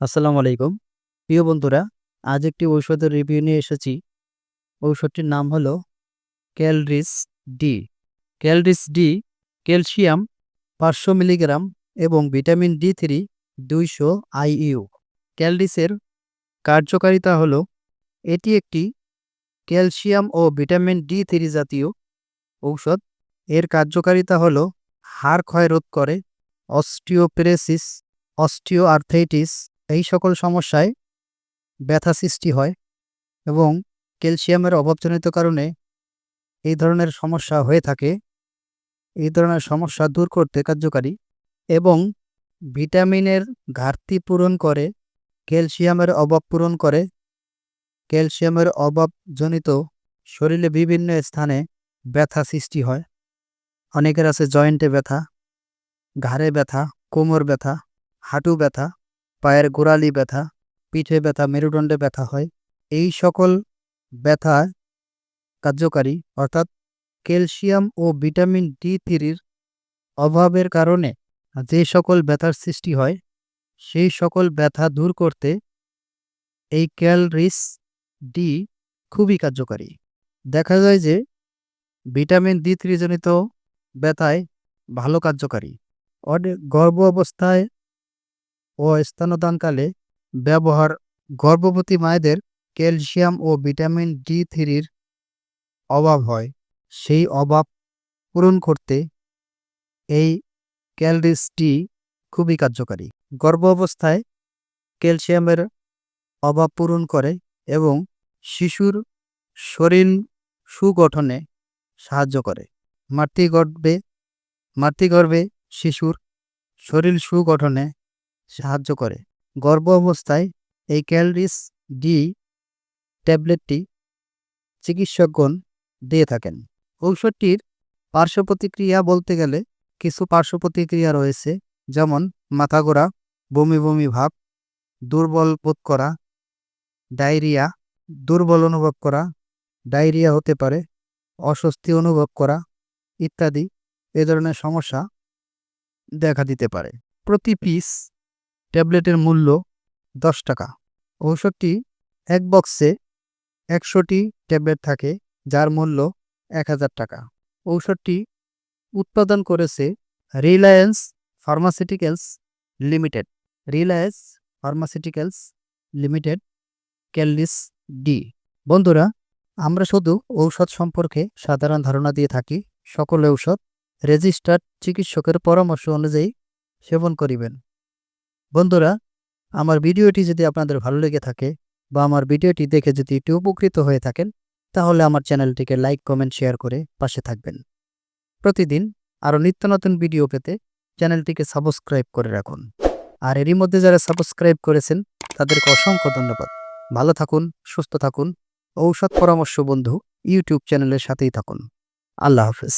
আসসালামু আলাইকুম। প্রিয় বন্ধুরা, আজ একটি ঔষধের রিভিউ নিয়ে এসেছি। ঔষধটির নাম হলো Calris D. Calris D calcium পাঁচশো মিলিগ্রাম এবং ভিটামিন ডি থ্রি দুইশো আইইউ। ক্যালরিসের কার্যকারিতা হলো, এটি একটি ক্যালসিয়াম ও ভিটামিন ডি থ্রি জাতীয় ঔষধ। এর কার্যকারিতা হলো, হাড় ক্ষয় রোধ করে, অস্টিওপেরেসিস অস্টিও আর্থাইটিস এই সকল সমস্যায় ব্যথা সৃষ্টি হয় এবং ক্যালসিয়ামের অভাবজনিত কারণে এই ধরনের সমস্যা হয়ে থাকে। এই ধরনের সমস্যা দূর করতে কার্যকারী এবং ভিটামিনের ঘাটতি পূরণ করে, ক্যালসিয়ামের অভাব পূরণ করে, ক্যালসিয়ামের অভাবজনিত শরীরে বিভিন্ন স্থানে ব্যথা সৃষ্টি হয়। অনেকের আছে জয়েন্টে ব্যথা, ঘাড়ে ব্যথা, কোমর ব্যথা, হাঁটু ব্যথা পায়ের গোড়ালি ব্যথা, পিঠে ব্যথা, মেরুদণ্ডে ব্যথা হয়। এই সকল ব্যথা কার্যকারী, অর্থাৎ ক্যালসিয়াম ও ভিটামিন ডি থ্রির অভাবের কারণে যে সকল ব্যথার সৃষ্টি হয়, সেই সকল ব্যথা দূর করতে এই ক্যালরিস ডি খুবই কার্যকারী। দেখা যায় যে ভিটামিন ডি থ্রি জনিত ব্যথায় ভালো কার্যকারী। অনেক গর্ভ অবস্থায় ও স্তনদানকালে ব্যবহার গর্ভবতী মায়েদের ক্যালসিয়াম ও ভিটামিন ডি থ্রির অভাব হয়। সেই অভাব পূরণ করতে এই ক্যালরিস টি খুবই কার্যকারী। গর্ভ অবস্থায় ক্যালসিয়ামের অভাব পূরণ করে এবং শিশুর শরীর সুগঠনে সাহায্য করে। মাতৃগর্ভে মাতৃগর্ভে শিশুর শরীর সুগঠনে সাহায্য করে। গর্ভ অবস্থায় এই ক্যালরিস ডি ট্যাবলেটটি চিকিৎসকগণ দিয়ে থাকেন। ঔষধটির পার্শ্ব প্রতিক্রিয়া বলতে গেলে কিছু পার্শ্ব প্রতিক্রিয়া রয়েছে, যেমন মাথা ঘোরা, বমি বমি ভাব, দুর্বল বোধ করা, ডায়রিয়া, দুর্বল অনুভব করা, ডায়রিয়া হতে পারে, অস্বস্তি অনুভব করা ইত্যাদি এ ধরনের সমস্যা দেখা দিতে পারে। প্রতি পিস ট্যাবলেটের মূল্য দশ টাকা। ঔষধটি এক বক্সে একশোটি ট্যাবলেট থাকে, যার মূল্য এক হাজার টাকা। ঔষধটি উৎপাদন করেছে Reliance Pharmaceuticals Limited. Reliance Pharmaceuticals Limited Calris D. বন্ধুরা, আমরা শুধু ঔষধ সম্পর্কে সাধারণ ধারণা দিয়ে থাকি। সকল ঔষধ রেজিস্টার্ড চিকিৎসকের পরামর্শ অনুযায়ী সেবন করিবেন। বন্ধুরা, আমার ভিডিওটি যদি আপনাদের ভালো লেগে থাকে বা আমার ভিডিওটি দেখে যদি একটু উপকৃত হয়ে থাকেন, তাহলে আমার চ্যানেলটিকে লাইক, কমেন্ট, শেয়ার করে পাশে থাকবেন। প্রতিদিন আরও নিত্য নতুন ভিডিও পেতে চ্যানেলটিকে সাবস্ক্রাইব করে রাখুন। আর এরই মধ্যে যারা সাবস্ক্রাইব করেছেন, তাদেরকে অসংখ্য ধন্যবাদ। ভালো থাকুন, সুস্থ থাকুন, ঔষধ পরামর্শ বন্ধু ইউটিউব চ্যানেলের সাথেই থাকুন। আল্লাহ হাফেজ।